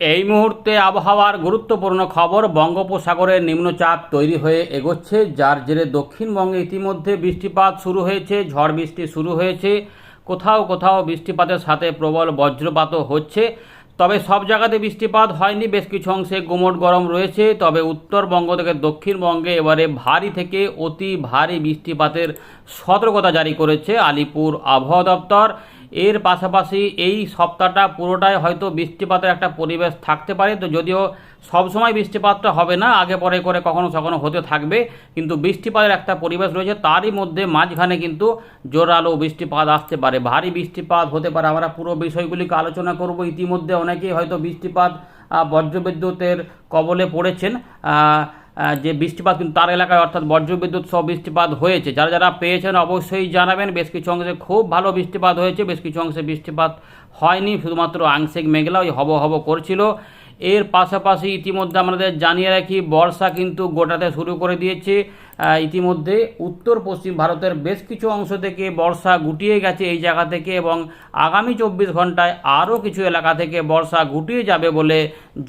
এই মুহূর্তে আবহাওয়ার গুরুত্বপূর্ণ খবর বঙ্গোপসাগরের নিম্নচাপ তৈরি হয়ে এগোচ্ছে, যার জেরে দক্ষিণবঙ্গে ইতিমধ্যে বৃষ্টিপাত শুরু হয়েছে, ঝড় বৃষ্টি শুরু হয়েছে। কোথাও কোথাও বৃষ্টিপাতের সাথে প্রবল বজ্রপাতও হচ্ছে। তবে সব জায়গাতে বৃষ্টিপাত হয়নি, বেশ কিছু অংশে গুমট গরম রয়েছে। তবে উত্তরবঙ্গ থেকে দক্ষিণবঙ্গে এবারে ভারী থেকে অতি ভারী বৃষ্টিপাতের সতর্কতা জারি করেছে আলিপুর আবহাওয়া দপ্তর। এর পাশাপাশি এই সপ্তাহটা পুরোটাই হয়তো বৃষ্টিপাতের একটা পরিবেশ থাকতে পারে, তো যদিও সবসময় বৃষ্টিপাতটা হবে না, আগে পরে করে কখনো কখনো হতে থাকবে, কিন্তু বৃষ্টিপাতের একটা পরিবেশ রয়েছে, তারই মধ্যে মাঝখানে কিন্তু জোরালো বৃষ্টিপাত আসতে পারে, ভারী বৃষ্টিপাত হতে পারে, আমরা পুরো বিষয়গুলিকে আলোচনা করব, ইতিমধ্যে অনেকেই হয়তো বৃষ্টিপাত বজ্রবিদ্যুতের কবলে পড়েছেন যে বৃষ্টিপাত কিন্তু তার এলাকায়, অর্থাৎ বর্জ্য বিদ্যুৎ সহ বৃষ্টিপাত হয়েছে। যারা যারা পেয়েছেন অবশ্যই জানাবেন। বেশ কিছু অংশে খুব ভালো বৃষ্টিপাত হয়েছে, বেশ কিছু অংশে বৃষ্টিপাত হয়নি, শুধুমাত্র আংশিক মেঘলা ওই হব হব করছিল। এর পাশাপাশি ইতিমধ্যে আমাদের জানিয়ে রাখি, বর্ষা কিন্তু গোটাতে শুরু করে দিয়েছে। ইতিমধ্যে উত্তর পশ্চিম ভারতের বেশ কিছু অংশ থেকে বর্ষা গুটিয়ে গেছে এই জায়গা থেকে এবং আগামী চব্বিশ ঘন্টায় আরও কিছু এলাকা থেকে বর্ষা গুটিয়ে যাবে বলে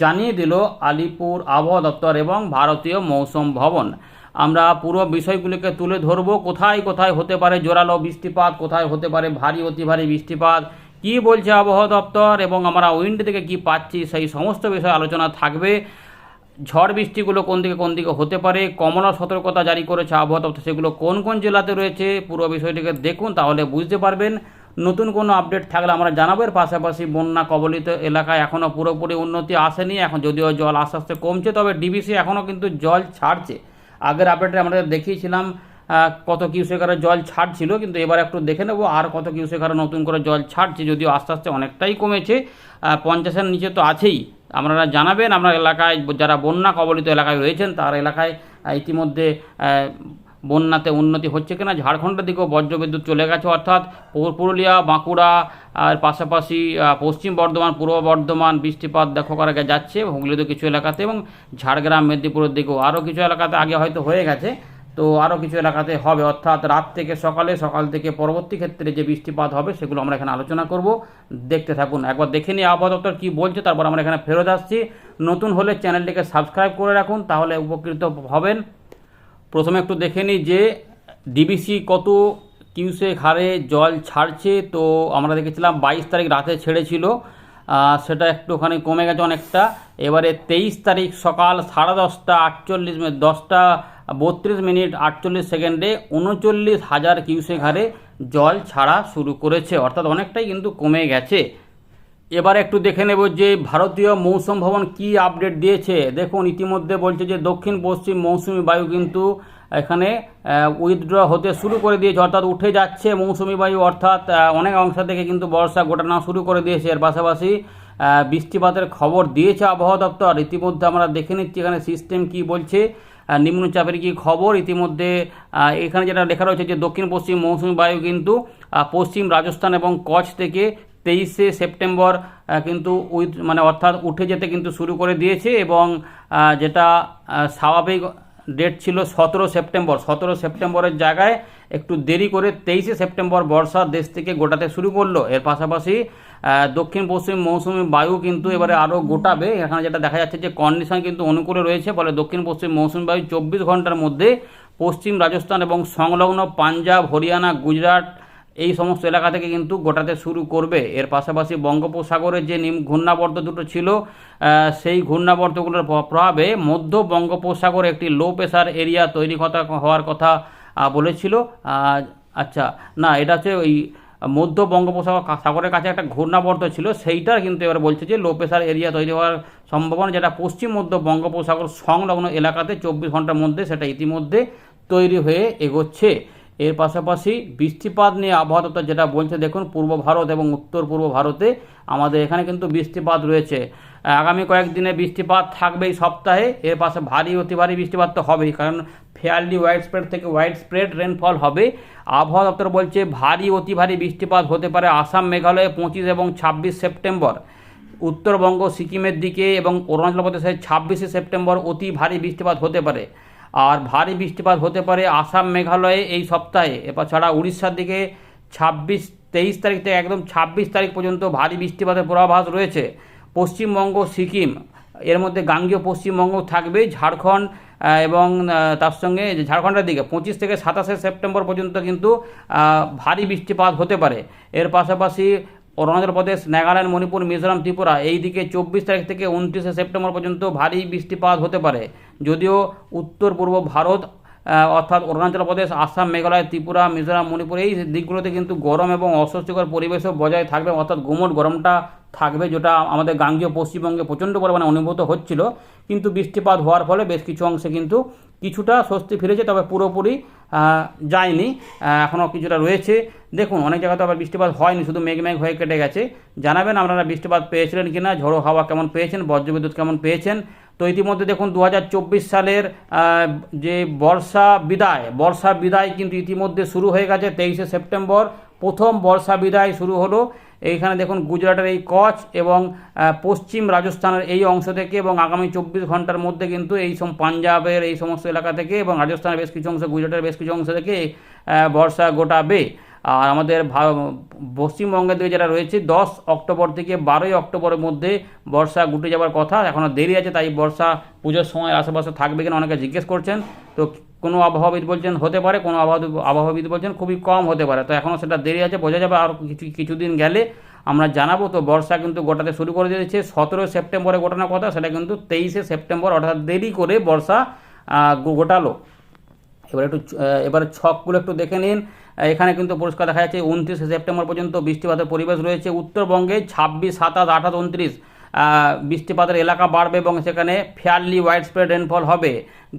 জানিয়ে দিল আলিপুর আবহাওয়া দপ্তর এবং ভারতীয় মৌসুম ভবন। আমরা পুরো বিষয়গুলিকে তুলে ধরবো। কোথায় কোথায় হতে পারে জোরালো বৃষ্টিপাত, কোথায় হতে পারে ভারী, অতি ভারী বৃষ্টিপাত, কি বলছে আবহাওয়া দপ্তর এবং আমরা উইন্ড থেকে কি পাচ্ছি সেই সমস্ত বিষয়ে আলোচনা থাকবে। ঝড় বৃষ্টিগুলো কোন দিকে কোন দিকে হতে পারে, কমলা সতর্কতা জারি করেছে আবহাওয়া দপ্তর, সেগুলো কোন কোন জেলাতে রয়েছে, পুরো বিষয়টিকে দেখুন তাহলে বুঝতে পারবেন। নতুন কোনো আপডেট থাকলে আমরা জানাব, এর পাশাপাশি বন্যা কবলিত এলাকায় এখনও পুরোপুরি উন্নতি আসেনি, এখন যদিও জল আস্তে আস্তে কমছে, তবে ডিবিসি এখনও কিন্তু জল ছাড়ছে। আগের আপডেটে আমরা দেখিয়েছিলাম কত কিউসেক হারে জল ছাড়ছিল, কিন্তু এবার একটু দেখে নেব আর কত কিউসেক হারে নতুন করে জল ছাড়ছে, যদিও আস্তে আস্তে অনেকটাই কমেছে পঞ্চাশের নিচে তো আছেই। আপনারা জানাবেন আপনার এলাকায় যারা বন্যা কবলিত এলাকায় রয়েছেন, তার এলাকায় ইতিমধ্যে বন্যাতে উন্নতি হচ্ছে কিনা, ঝাড়খণ্ডের দিকেও বজ্রবিদ্যুৎ চলে গেছে, অর্থাৎ পুরুলিয়া, বাঁকুড়া, আর পাশাপাশি পশ্চিম বর্ধমান, পূর্ব বর্ধমান বৃষ্টিপাত দেখো করা যাচ্ছে হুগলিতে কিছু এলাকাতে এবং ঝাড়গ্রাম, মেদিনীপুরের দিকেও আরও কিছু এলাকাতে আগে হয়তো হয়ে গেছে। তো আরও কিছু এলাকাতে হবে। অর্থাৎ রাত থেকে সকালে, সকাল থেকে পরবর্তী ক্ষেত্রে যে বৃষ্টিপাত হবে, সেগুলো আমরা এখানে আলোচনা করব। দেখতে থাকুন। একবার দেখে নিই আবহাওয়া দপ্তর কী বলছে, তারপর আমরা এখানে ফেরত আসছি। নতুন হলে চ্যানেলটিকে সাবস্ক্রাইব করে রাখুন, তাহলে উপকৃত হবেন। প্রথমে একটু দেখে নিই যে ডিবিসি কত কিউসেক হারে জল ছাড়ছে। তো আমরা দেখেছিলাম বাইশ তারিখ রাতে ছেড়েছিল। সেটা একটুখানি কমে গেছে অনেকটা। এবারে তেইশ তারিখ সকাল সাড়ে দশটা, আটচল্লিশ দশটা বত্রিশ মিনিট আটচল্লিশ সেকেন্ডে উনচল্লিশ হাজার কিউসেক হারে জল ছাড়া শুরু করেছে। অর্থাৎ অনেকটাই কিন্তু কমে গেছে। এবার একটু দেখে নেব যে ভারতীয় মৌসুম ভবন কি আপডেট দিয়েছে। দেখুন, ইতিমধ্যে বলছে যে দক্ষিণ পশ্চিম মৌসুমি বায়ু কিন্তু এখানে উইথড্র হতে শুরু করে দিয়েছে। অর্থাৎ উঠে যাচ্ছে মৌসুমি বায়ু, অর্থাৎ অনেক অংশ থেকে কিন্তু বর্ষা গোটানো শুরু করে দিয়েছে। এর পাশাপাশি বৃষ্টিপাতের খবর দিয়েছে আবহাওয়া দপ্তর। ইতিমধ্যে আমরা দেখে নিচ্ছি এখানে সিস্টেম কি বলছে। নিম্নচাপের কি খবর? ইতিমধ্যে এখানে যেটা লেখা রয়েছে যে দক্ষিণ পশ্চিম মৌসুমি বায়ু কিন্তু পশ্চিম রাজস্থান এবং কচ্ছ থেকে তেইশে সেপ্টেম্বর কিন্তু উইথ মানে অর্থাৎ উঠে যেতে কিন্তু শুরু করে দিয়েছে এবং যেটা স্বাভাবিক ডেট ছিল সতেরো সেপ্টেম্বর। সতেরো সেপ্টেম্বরের জায়গায় একটু দেরি করে তেইশে সেপ্টেম্বর বর্ষা দেশ থেকে গোটাতে শুরু করল। এর পাশাপাশি দক্ষিণ পশ্চিম মৌসুমি বায়ু কিন্তু এবারে আরও গোটাবে। এখানে যেটা দেখা যাচ্ছে যে কন্ডিশন কিন্তু অনুকূলে রয়েছে, ফলে দক্ষিণ পশ্চিম মৌসুমি বায়ু চব্বিশ ঘণ্টার মধ্যে পশ্চিম রাজস্থান এবং সংলগ্ন পাঞ্জাব, হরিয়ানা, গুজরাট এই সমস্ত এলাকা থেকে কিন্তু গোটাতে শুরু করবে। এর পাশাপাশি বঙ্গোপসাগরের যে নিম ঘূর্ণাবর্ত দুটো ছিল সেই ঘূর্ণাবর্তগুলোর প্রভাবে মধ্য বঙ্গোপসাগরে একটি লো প্রেশার এরিয়া তৈরি কথা হওয়ার কথা বলেছিল। আচ্ছা না, এটা হচ্ছে ওই মধ্য বঙ্গোপসাগর সাগরের কাছে একটা ঘূর্ণাবর্ত ছিল, সেইটার কিন্তু এবার বলছে যে লো প্রেশার এরিয়া তৈরি হওয়ার সম্ভাবনা, যেটা পশ্চিম মধ্য বঙ্গোপসাগর সংলগ্ন এলাকাতে চব্বিশ ঘণ্টার মধ্যে সেটা ইতিমধ্যে তৈরি হয়ে এগোচ্ছে। এর পাশাপাশি বৃষ্টিপাত নিয়ে আবহাওয়া দপ্তর যেটা বলছে, দেখুন, পূর্ব ভারত এবং উত্তর পূর্ব ভারতে আমাদের এখানে কিন্তু বৃষ্টিপাত রয়েছে। আগামী কয়েকদিনে বৃষ্টিপাত থাকবে এই সপ্তাহে, এর পাশে ভারী, অতি ভারী বৃষ্টিপাত তো হবেই, কারণ ফেয়ারলি ওয়াইড স্প্রেড থেকে ওয়াইড স্প্রেড রেনফল হবে। আবহাওয়া দপ্তর বলছে, ভারী, অতি ভারী বৃষ্টিপাত হতে পারে আসাম, মেঘালয়ে, পঁচিশ এবং ছাব্বিশ সেপ্টেম্বর। উত্তরবঙ্গ, সিকিমের দিকে এবং অরুণাচল প্রদেশে ছাব্বিশে সেপ্টেম্বর অতি ভারী বৃষ্টিপাত হতে পারে। আর ভারী বৃষ্টিপাত হতে পারে আসাম মেঘালয়ে এই সপ্তাহে। এবার ছাড়া উড়িষ্যার দিকে ছাব্বিশ, তেইশ তারিখ থেকে একদম ছাব্বিশ তারিখ পর্যন্ত ভারী বৃষ্টিপাতের পূর্বাভাস রয়েছে। পশ্চিমবঙ্গ, সিকিম, এর মধ্যে গাঙ্গীয় পশ্চিমবঙ্গ থাকবে, ঝাড়খণ্ড এবং তার সঙ্গে ঝাড়খণ্ডের দিকে, পঁচিশ থেকে সাতাশে সেপ্টেম্বর পর্যন্ত কিন্তু ভারী বৃষ্টিপাত হতে পারে। এর পাশাপাশি অরুণাচল প্রদেশ, নাগাল্যান্ড, মণিপুর, মিজোরাম, ত্রিপুরা। এই দিকে চব্বিশ তারিখ থেকে উনত্রিশে সেপ্টেম্বর পর্যন্ত ভারী বৃষ্টিপাত হতে পারে। যদিও উত্তর, পূর্ব ভারত অর্থাৎ অরুণাচল প্রদেশ, আসাম, মেঘালয়, ত্রিপুরা, মিজোরাম, মণিপুর, এই দিকগুলোতে কিন্তু গরম এবং অস্বস্তিকর পরিবেশও বজায় থাকবে। অর্থাৎ গুমট গরমটা থাকবে, যেটা আমাদের গাঙ্গীয় পশ্চিমবঙ্গে প্রচণ্ড পরিমাণে অনুভূত হচ্ছিল। কিন্তু বৃষ্টিপাত হওয়ার ফলে বেশ কিছু অংশে কিন্তু কিছুটা স্বস্তি ফিরেছে, তবে পুরোপুরি যায়নি। এখনও কিছুটা রয়েছে। দেখুন, অনেক জায়গাতে আবার বৃষ্টিপাত হয়নি, শুধু মেঘ মেঘ হয়ে কেটে গেছে। জানাবেন আপনারা বৃষ্টিপাত পেয়েছিলেন কিনা, ঝোড়ো হাওয়া কেমন পেয়েছেন, বজ্রবিদ্যুৎ কেমন পেয়েছেন। তো ইতিমধ্যে দেখুন দু হাজার চব্বিশ সালের যে বর্ষা বিদায় বর্ষা বিদায় কিন্তু ইতিমধ্যে শুরু হয়ে গেছে তেইশে সেপ্টেম্বর। প্রথম বর্ষা বিদায় শুরু হলো এইখানে দেখুন, গুজরাটের এই কচ্ছ এবং পশ্চিম রাজস্থানের এই অংশ থেকে এবং আগামী চব্বিশ ঘণ্টার মধ্যে কিন্তু এই সব পাঞ্জাবের এই সমস্ত এলাকা থেকে এবং রাজস্থানের বেশ কিছু অংশ, গুজরাটের বেশ কিছু অংশ থেকে বর্ষা গোটাবে। আর আমাদের পশ্চিমবঙ্গের দিকে যেটা রয়েছে দশ অক্টোবর থেকে বারোই অক্টোবরের মধ্যে বর্ষা গুটে যাওয়ার কথা এখনও দেরি আছে তাই বর্ষা পুজোর সময় আশেপাশে থাকবে কিনা অনেকে জিজ্ঞেস করছেন। তো কোনো আবহাওয়াবিদ বলছেন হতে পারে কোনো আবহাওয়া আবহাওয়াবিদ বলছেন খুবই কম হতে পারে। তো এখনও সেটা দেরি আছে বোঝা যাবে আর কিছু কিছুদিন গেলে আমরা জানাব। তো বর্ষা কিন্তু গোটাতে শুরু করে দিয়েছে সতেরোই সেপ্টেম্বরে গোটানোর কথা সেটা কিন্তু তেইশে সেপ্টেম্বর অর্থাৎ দেরি করে বর্ষা গোটালো। এবার একটু আহ, ছকগুলো একটু দেখে নিন। এখানে কিন্তু পরিষ্কার দেখা যাচ্ছে, উনত্রিশে সেপ্টেম্বর পর্যন্ত বৃষ্টিপাতের পরিবেশ রয়েছে। উত্তরবঙ্গে ছাব্বিশ, সাতাশ, আঠাশ, উনত্রিশ বৃষ্টিপাতের এলাকা বাড়বে এবং সেখানে ফেয়ারলি ওয়াইড স্প্রেড রেনফল হবে।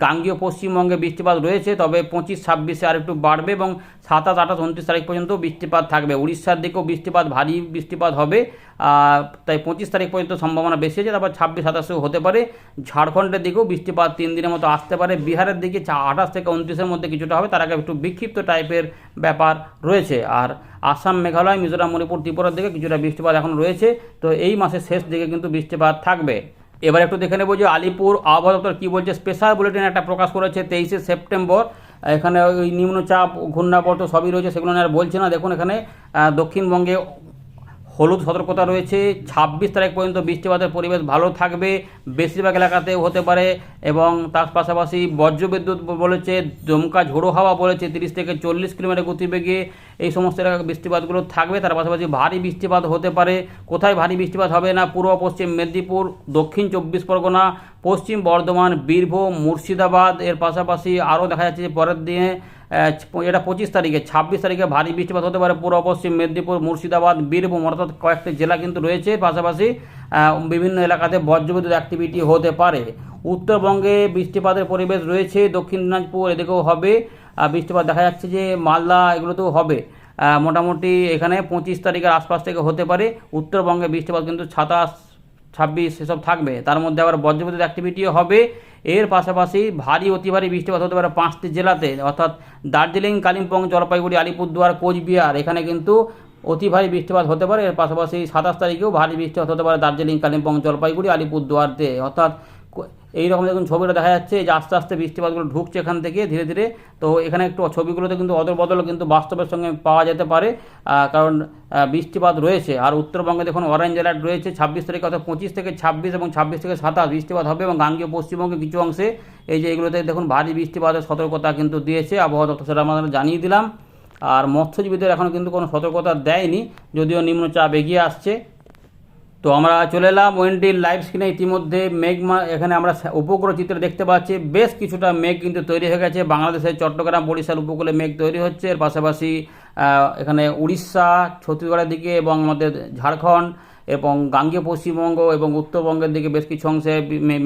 গাঙ্গীয় পশ্চিমবঙ্গে বৃষ্টিপাত রয়েছে, তবে পঁচিশ, ছাব্বিশে আর একটু বাড়বে এবং সাতাশ, আঠাশ, উনত্রিশ তারিখ পর্যন্ত বৃষ্টিপাত থাকবে। উড়িষ্যার দিকেও বৃষ্টিপাত, ভারী বৃষ্টিপাত হবে। তাই পঁচিশ তারিখ পর্যন্ত সম্ভাবনা বেশি আছে, তারপর ছাব্বিশ, সাতাশেও হতে পারে। ঝাড়খণ্ডের দিকেও বৃষ্টিপাত তিন দিনের মতো আসতে পারে। বিহারের দিকে আঠাশ থেকে উনত্রিশের মধ্যে কিছুটা হবে, তার আগে একটু বিক্ষিপ্ত টাইপের ব্যাপার রয়েছে। আর আসাম, মেঘালয়, মিজোরাম, মণিপুর, ত্রিপুরার দিকে কিছুটা বৃষ্টিপাত এখন রয়েছে। তো এই মাসের শেষ দিকে কিন্তু বৃষ্টিপাত থাকবে। এবার একটু দেখে নেব যে আলিপুর আবহাওয়া দপ্তর কী বলছে। স্পেশাল বুলেটিন একটা প্রকাশ করেছে তেইশে সেপ্টেম্বর। এখানে ওই নিম্নচাপ, ঘূর্ণাবর্ত সবই রয়েছে, সেগুলো আর বলছে না। দেখুন এখানে দক্ষিণবঙ্গে হলুদ সতর্কতা রয়েছে। ছাব্বিশ তারিখ পর্যন্ত বৃষ্টিপাতের পরিবেশ ভালো থাকবে। বেশিরভাগ এলাকাতে হতে পারে এবং তার পাশাপাশি বজ্রবিদ্যুৎ বলেছে দমকা ঝোড়ো হাওয়া বলেছে, তিরিশ থেকে চল্লিশ কিলোমিটার গতিবেগে এই সমস্ত এলাকায় বৃষ্টিপাতগুলো থাকবে। তার পাশাপাশি ভারী বৃষ্টিপাত হতে পারে। কোথায় ভারী বৃষ্টিপাত হবে না? পূর্ব, পশ্চিম মেদিনীপুর, দক্ষিণ চব্বিশ পরগনা, পশ্চিম বর্ধমান, বীরভূম, মুর্শিদাবাদ। এর পাশাপাশি আরও দেখা যাচ্ছে যে পরের দিনে এটা পঁচিশ তারিখে, ছাব্বিশ তারিখে ভারী বৃষ্টিপাত হতে পারে পূর্ব, পশ্চিম মেদিনীপুর, মুর্শিদাবাদ, বীরভূম, অর্থাৎ কয়েকটি জেলা কিন্তু রয়েছে। পাশাপাশি বিভিন্ন এলাকাতে বজ্রবিদ্যুৎ অ্যাক্টিভিটি হতে পারে। উত্তরবঙ্গে বৃষ্টিপাতের পরিবেশ রয়েছে, দক্ষিণ দিনাজপুর এদিকেও হবে। বৃষ্টিপাত দেখা যাচ্ছে যে মালদা এগুলোতেও হবে। মোটামুটি এখানে পঁচিশ তারিখের আশপাশ থেকে হতে পারে। উত্তরবঙ্গে বৃষ্টিপাত কিন্তু সাতাশ, ছাব্বিশ এসব থাকবে। তার মধ্যে আবার বজ্রবিদ্যুৎ অ্যাক্টিভিটিও হবে। এর পাশাপাশি ভারী, অতি ভারী বৃষ্টিপাত হতে পারে পাঁচটি জেলাতে, অর্থাৎ দার্জিলিং, কালিম্পং, জলপাইগুড়ি, আলিপুরদুয়ার, কোচবিহার। এখানে কিন্তু অতি ভারী বৃষ্টিপাত হতে পারে। এর পাশাপাশি সাতাশ তারিখেও ভারী বৃষ্টিপাত হতে পারে দার্জিলিং, কালিম্পং, জলপাইগুড়ি, আলিপুরদুয়ারতে। অর্থাৎ এইরকম দেখুন ছবিটা দেখা যাচ্ছে যে আস্তে আস্তে বৃষ্টিপাতগুলো ঢুকছে এখান থেকে ধীরে ধীরে। তো এখানে একটু ছবিগুলোতে কিন্তু অদল বদল কিন্তু বাস্তবের সঙ্গে পাওয়া যেতে পারে। কারণ বৃষ্টিপাত রয়েছে। আর উত্তরবঙ্গে দেখুন অরেঞ্জ অ্যালার্ট রয়েছে। ছাব্বিশ তারিখ অর্থাৎ পঁচিশ থেকে ছাব্বিশ এবং ছাব্বিশ থেকে সাতাশ বৃষ্টিপাত হবে এবং গাঙ্গীয় পশ্চিমবঙ্গে কিছু অংশে এই যে এগুলোতে দেখুন ভারী বৃষ্টিপাতের সতর্কতা কিন্তু দিয়েছে। আবহাওয়া দপ্তর সেটা আমাদের জানিয়ে দিলাম। আর মৎস্যজীবীদের এখনও কিন্তু কোনো সতর্কতা দেয়নি। যদিও নিম্নচাপ এগিয়ে আসছে। তো আমরা চলে এলাম ওয়েন্ডির লাইভ স্ক্রিনে ইতিমধ্যে মেঘ এখানে আমরা উপগ্রহ চিত্র দেখতে পাচ্ছি। বেশ কিছুটা মেঘ কিন্তু তৈরি হয়ে গেছে। বাংলাদেশের চট্টগ্রাম, বরিশাল উপকূলে মেঘ তৈরি হচ্ছে। এর পাশাপাশি এখানে উড়িষ্যা, ছত্তিশগড়ের দিকে এবং আমাদের ঝাড়খণ্ড এবং গাঙ্গীয় পশ্চিমবঙ্গ এবং উত্তরবঙ্গের দিকে বেশ কিছু অংশে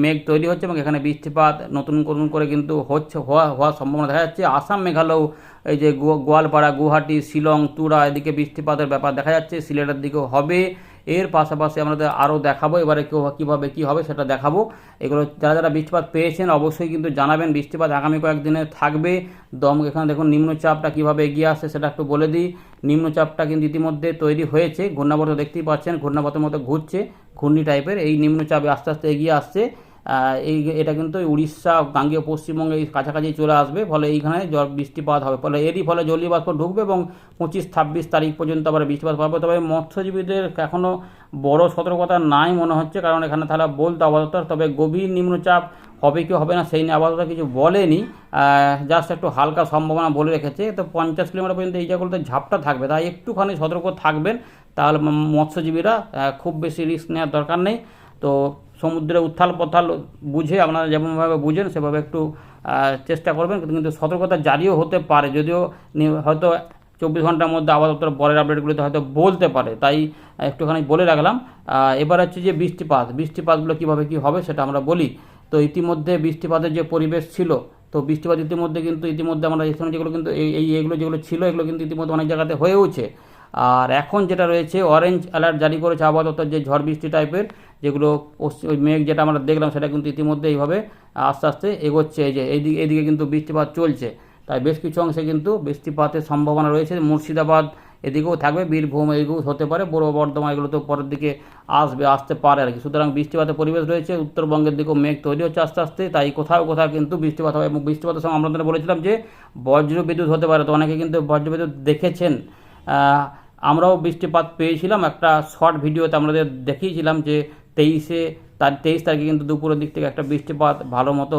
মেঘ তৈরি হচ্ছে এবং এখানে বৃষ্টিপাত নতুন নতুন করে কিন্তু হচ্ছে, হওয়া, হওয়ার সম্ভাবনা দেখা যাচ্ছে। আসাম, মেঘালয়, এই যে গোয়ালপাড়া, গুয়াহাটি, শিলং তুরা এদিকে বৃষ্টিপাতের ব্যাপার দেখা যাচ্ছে। সিলেটের দিকেও হবে। এর পাশাপাশি আমাদের আরও দেখাবো, এবারে কেউ কীভাবে কী হবে সেটা দেখাবো। এগুলো যারা যারা বৃষ্টিপাত পেয়েছেন অবশ্যই কিন্তু জানাবেন, বৃষ্টিপাত আগামী কয়েকদিনে থাকবে। দম এখানে দেখুন, নিম্নচাপটা কীভাবে এগিয়ে আসছে সেটা একটু বলে দিই। নিম্নচাপটা কিন্তু ইতিমধ্যে তৈরি হয়েছে, ঘূর্ণাবর্ত দেখতেই পাচ্ছেন, ঘূর্ণাবর্তের মতো ঘুরছে, ঘূর্ণি টাইপের এই নিম্নচাপে আস্তে আস্তে এগিয়ে আসছে। এই এটা কিন্তু উড়িষ্যা, গাঙ্গেয় পশ্চিমবঙ্গে এই কাছাকাছি চলে আসবে, ফলে এইখানে জল বৃষ্টিপাত হবে। ফলে এরই ফলে জলীয় বাষ্প ঢুকবে এবং পঁচিশ ছাব্বিশ তারিখ পর্যন্ত আবার বৃষ্টিপাত পাবে তবে মৎস্যজীবীদের এখনও বড় সতর্কতা নাই মনে হচ্ছে, কারণ এখানে তারা বলতে আপাতত তবে গভীর নিম্নচাপ হবে কি হবে না, সেই নিয়ে আপাতত কিছু বলেনি। জাস্ট একটু হালকা সম্ভাবনা বলে রেখেছে। তো পঞ্চাশ কিলোমিটার পর্যন্ত এই জায়গাগুলোতে ঝাপটা থাকবে। তাই একটুখানি সতর্ক থাকবেন, তাহলে মৎস্যজীবীরা খুব বেশি রিস্ক নেওয়ার দরকার নেই। তো সমুদ্রে উত্থাল পথাল বুঝে আপনারা যেমনভাবে বুঝেন, সেভাবে একটু চেষ্টা করবেন। কিন্তু সতর্কতা জারিও হতে পারে। যদিও হয়তো চব্বিশ ঘণ্টার মধ্যে আপাতত পরের আপডেটগুলিতে হয়তো বলতে পারে। তাই একটুখানি বলে রাখলাম। এবার হচ্ছে যে বৃষ্টিপাত। বৃষ্টিপাতগুলো কীভাবে কী হবে সেটা আমরা বলি। তো ইতিমধ্যে বৃষ্টিপাতের যে পরিবেশ ছিল, তো বৃষ্টিপাত ইতিমধ্যে কিন্তু, ইতিমধ্যে আমরা যেগুলো কিন্তু, এই এই, এগুলো যেগুলো ছিল, এগুলো কিন্তু ইতিমধ্যে অনেক জায়গাতে হয়েওছে। আর এখন যেটা রয়েছে অরেঞ্জ অ্যালার্ট জারি করেছে আবহাওয়া দপ্তর যে ঝড় বৃষ্টি টাইপের যেগুলো ওই মেঘ যেটা আমরা দেখলাম সেটা কিন্তু ইতিমধ্যে এইভাবে আস্তে আস্তে এগোচ্ছে। এই যে এইদিকে এইদিকে কিন্তু বৃষ্টিপাত চলছে। তাই বেশ কিছু অংশে কিন্তু বৃষ্টিপাতের সম্ভাবনা রয়েছে। মুর্শিদাবাদ এদিকেও থাকবে, বীরভূম এদিকেও হতে পারে, পূর্ব বর্ধমান এগুলো তো পরের দিকে আসবে, আসতে পারে আর কি। সুতরাং বৃষ্টিপাতের পরিবেশ রয়েছে, উত্তরবঙ্গের দিকেও মেঘ তৈরি হচ্ছে আস্তে আস্তে। তাই কোথাও কোথাও কিন্তু বৃষ্টিপাত হবে এবং বৃষ্টিপাতের সময় আমরা বলেছিলাম যে বজ্র বিদ্যুৎ হতে পারে। তো অনেকে কিন্তু বজ্র বিদ্যুৎ দেখেছেন আমরাও বৃষ্টিপাত পেয়েছিলাম। একটা শর্ট ভিডিওতে আমাদের দেখিয়েছিলাম যে তেইশে তার তেইশ তারিখে কিন্তু দুপুরের দিক থেকে একটা বৃষ্টিপাত ভালো মতো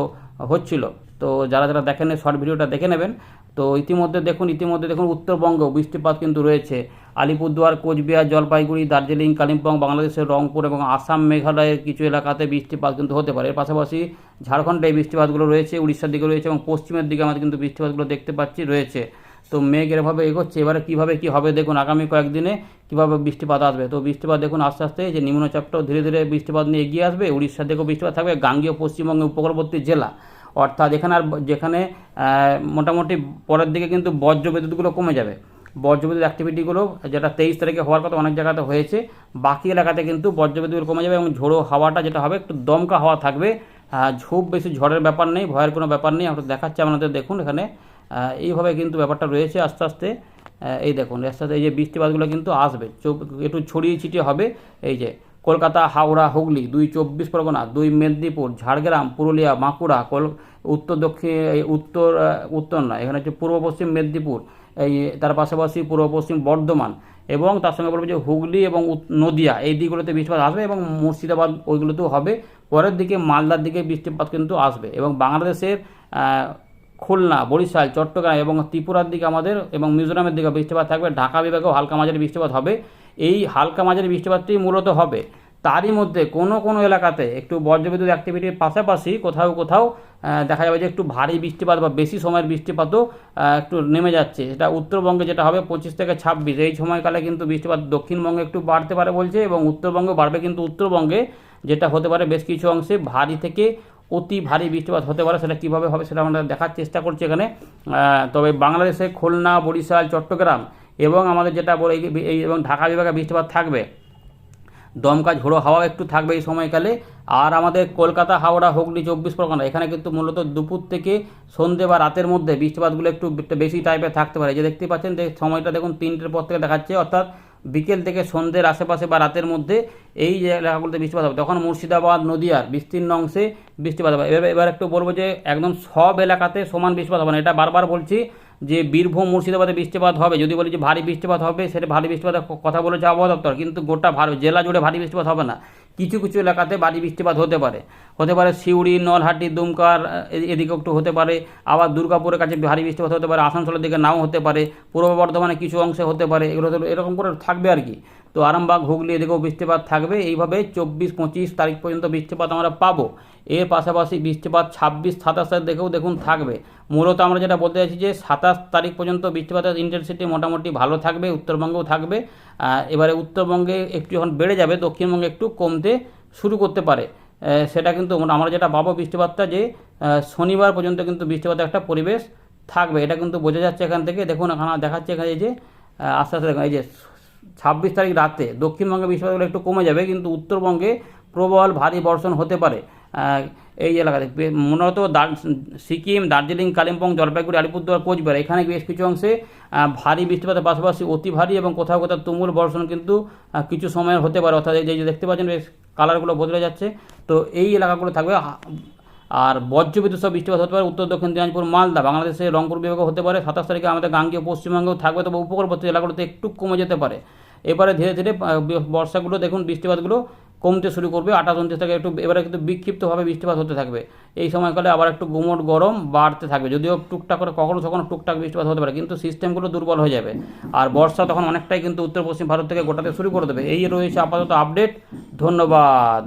হচ্ছিল। তো যারা যারা দেখেন শর্ট ভিডিওটা দেখে নেবেন। তো ইতিমধ্যে দেখুন ইতিমধ্যে দেখুন উত্তরবঙ্গেও বৃষ্টিপাত কিন্তু রয়েছে। আলিপুরদুয়ার, কোচবিহার, জলপাইগুড়ি, দার্জিলিং, কালিম্পং, বাংলাদেশের রংপুর এবং আসাম, মেঘালয়ের কিছু এলাকাতে বৃষ্টিপাত কিন্তু হতে পারে। এর পাশাপাশি ঝাড়খণ্ডে এই বৃষ্টিপাতগুলো রয়েছে, উড়িষ্যার দিকে রয়েছে এবং পশ্চিমের দিকে আমাদের কিন্তু বৃষ্টিপাতগুলো দেখতে পাচ্ছি রয়েছে। তো মেঘ এরভাবে এগোচ্ছে, এবারে কীভাবে কী হবে দেখুন আগামী কয়েকদিনে কীভাবে বৃষ্টিপাত আসবে? তো বৃষ্টিপাত দেখুন আস্তে আস্তে যে নিম্নচাপটাও ধীরে ধীরে বৃষ্টিপাত নিয়ে এগিয়ে আসবে। উড়িষ্যা থেকেও বৃষ্টিপাত থাকবে, গাঙ্গীয় পশ্চিমবঙ্গের উপকূলবর্তী জেলা। অর্থাৎ এখানে আর যেখানে মোটামুটি পরের দিকে কিন্তু বজ্র বিদ্যুৎগুলো কমে যাবে। বজ্রবিদ্যুৎ অ্যাক্টিভিটিগুলো যেটা তেইশ তারিখে হওয়ার কথা অনেক জায়গাতে হয়েছে, বাকি এলাকাতে কিন্তু বজ্রবিদ্যুৎ কমে যাবে এবং ঝোড়ো হাওয়াটা যেটা হবে একটু দমকা হাওয়া থাকবে। ঝোপ বেশি ঝড়ের ব্যাপার নেই, ভয়ের কোনো ব্যাপার নেই। আমরা দেখাচ্ছি আপনাদের, দেখুন এখানে এইভাবে কিন্তু ব্যাপারটা রয়েছে আস্তে আস্তে। এই দেখুন, আস্তে আস্তে এই যে বৃষ্টিপাতগুলো কিন্তু আসবে। একটু ছড়িয়ে ছিটিয়ে হবে। এই যে কলকাতা, হাওড়া, হুগলি, দুই চব্বিশ পরগনা, দুই মেদিনীপুর, ঝাড়গ্রাম, পুরুলিয়া, বাঁকুড়া, কল, উত্তর দক্ষিণ উত্তর উত্তর না এখানে হচ্ছে পূর্ব পশ্চিম মেদিনীপুর, এই তার পাশাপাশি পূর্ব পশ্চিম বর্ধমান এবং তার সঙ্গে বলব যে হুগলি এবং নদিয়া, এই দিকগুলোতে বৃষ্টিপাত আসবে এবং মুর্শিদাবাদ ওইগুলোতেও হবে। পরের দিকে মালদার দিকে বৃষ্টিপাত কিন্তু আসবে এবং বাংলাদেশের খুলনা, বরিশাল, চট্টগ্রাম এবং ত্রিপুরার দিকে আমাদের এবং মিজোরামের দিকে বৃষ্টিপাত থাকবে। ঢাকা বিভাগেও হালকা মাঝারি বৃষ্টিপাত হবে। এই হালকা মাঝারি বৃষ্টিপাতটি মূলত হবে। তারই মধ্যে কোনো কোনো এলাকাতে একটু বজ্রবিদ্যুৎ অ্যাক্টিভিটির পাশাপাশি কোথাও কোথাও দেখা যাবে যে একটু ভারী বৃষ্টিপাত বা বেশি সময়ের বৃষ্টিপাতও একটু নেমে যাচ্ছে। সেটা উত্তরবঙ্গে যেটা হবে পঁচিশ থেকে ছাব্বিশ। এই সময়কালে কিন্তু বৃষ্টিপাত দক্ষিণবঙ্গে একটু বাড়তে পারে বলছে এবং উত্তরবঙ্গে বাড়বে। কিন্তু উত্তরবঙ্গে যেটা হতে পারে বেশ কিছু অংশে ভারী থেকে অতি ভারী বৃষ্টিপাত হতে পারে, সেটা কীভাবে হবে সেটা আমরা দেখার চেষ্টা করছি এখানে। তবে বাংলাদেশে খুলনা, বরিশাল, চট্টগ্রাম এবং আমাদের যেটা বলে এই- এবং ঢাকা বিভাগে বৃষ্টিপাত থাকবে। দমকা ঝোড়ো হাওয়া একটু থাকবে এই সময়কালে। আর আমাদের কলকাতা, হাওড়া, হুগলি, চব্বিশ পরগনা, এখানে কিন্তু মূলত দুপুর থেকে সন্ধে বা রাতের মধ্যে বৃষ্টিপাতগুলো একটু বেশি টাইপের থাকতে পারে। যে দেখতে পাচ্ছেন সময়টা দেখুন তিনটের পর থেকে দেখাচ্ছে, অর্থাৎ বিকেল থেকে সন্ধ্যের আশেপাশে বা রাতের মধ্যে এই যে এলাকাগুলোতে বৃষ্টিপাত হবে। তখন মুর্শিদাবাদ, নদিয়ার, বিস্তীর্ণ অংশে বৃষ্টিপাত হবে। এবার এবার একটু বলব যে একদম সব এলাকাতে সমান বৃষ্টিপাত হবে না। এটা বারবার বলছি যে বীরভূম, মুর্শিদাবাদে বৃষ্টিপাত হবে। যদি বলি যে ভারী বৃষ্টিপাত হবে, সেটা ভারী বৃষ্টিপাতের কথা বলেছে আবহাওয়া দপ্তর। কিন্তু গোটা ভারত, জেলা জুড়ে ভারী বৃষ্টিপাত হবে না। কিছু কিছু এলাকাতে ভারী বৃষ্টিপাত হতে পারে। হতে পারে সিউড়ি, নলহাটি, দুমকার এদিকে একটু হতে পারে। আবার দুর্গাপুরের কাছে ভারী বৃষ্টিপাত হতে পারে। আসানসোলের দিকে নাও হতে পারে। পূর্ব বর্ধমানে কিছু অংশে হতে পারে। এগুলো এরকম করে থাকবে আর কি। তো আরামবাগ, হুগলি এদিকেও বৃষ্টিপাত থাকবে। এইভাবে চব্বিশ, পঁচিশ তারিখ পর্যন্ত বৃষ্টিপাত আমরা পাবো। এর পাশাপাশি বৃষ্টিপাত ছাব্বিশ, সাতাশের দেখেও দেখুন থাকবে। মূলত আমরা যেটা বলতে চাইছি যে সাতাশ তারিখ পর্যন্ত বৃষ্টিপাতের ইন্টেন্সিটি মোটামুটি ভালো থাকবে, উত্তরবঙ্গেও থাকবে। এবারে উত্তরবঙ্গে একটু যখন বেড়ে যাবে, দক্ষিণবঙ্গে একটু কমতে শুরু করতে পারে। সেটা কিন্তু আমরা যেটা পাবো বৃষ্টিপাতটা যে শনিবার পর্যন্ত কিন্তু বৃষ্টিপাতের একটা পরিবেশ থাকবে। এটা কিন্তু বোঝা যাচ্ছে এখান থেকে। দেখুন, এখানে দেখাচ্ছে এখানে যে আস্তে আস্তে এই যে ছাব্বিশ তারিখ রাতে দক্ষিণবঙ্গে বৃষ্টিপাতগুলো একটু কমে যাবে, কিন্তু উত্তরবঙ্গে প্রবল ভারী বর্ষণ হতে পারে। এই এলাকাতে। মূলত সিকিম, দার্জিলিং, কালিম্পং, জলপাইগুড়ি, আলিপুরদুয়ার, কোচবিহার, এখানে বেশ কিছু অংশে ভারী বৃষ্টিপাতের পাশাপাশি অতি ভারী এবং কোথাও কোথাও তুমুল বর্ষণ কিন্তু কিছু সময়ের হতে পারে। অর্থাৎ এই যে দেখতে পাচ্ছেন, বেশ কালারগুলো বদলে যাচ্ছে। তো এই এলাকাগুলো থাকবে আর বজ্রবিদ্যুৎ সব বৃষ্টিপাত হতে পারে উত্তর, দক্ষিণ দিনাজপুর, মালদা। বাংলাদেশের রংপুর বিভাগে হতে পারে। সাতাশ তারিখে আমাদের গাঙ্গীয়, পশ্চিমবঙ্গেও থাকবে, তবে উপকূলবর্তী এলাকাগুলোতে একটু কমে যেতে পারে। এবারে ধীরে ধীরে বর্ষাগুলো, দেখুন, বৃষ্টিপাতগুলো কমতে শুরু করবে, আঠাশ উনত্রিশ থেকে একটু এবারে কিন্তু বিক্ষিপ্তভাবে বৃষ্টিপাত হতে থাকবে। এই সময়কালে আবার একটু গুমট গরম বাড়তে থাকবে, যদিও টুকটাক করে, কখনো কখনো টুকটাক বৃষ্টিপাত হতে পারে, কিন্তু সিস্টেমগুলো দুর্বল হয়ে যাবে। আর বর্ষা তখন অনেকটাই কিন্তু উত্তর পশ্চিম ভারত থেকে গোটাতে শুরু করে দেবে। এই রয়েছে আপাতত আপডেট ধন্যবাদ।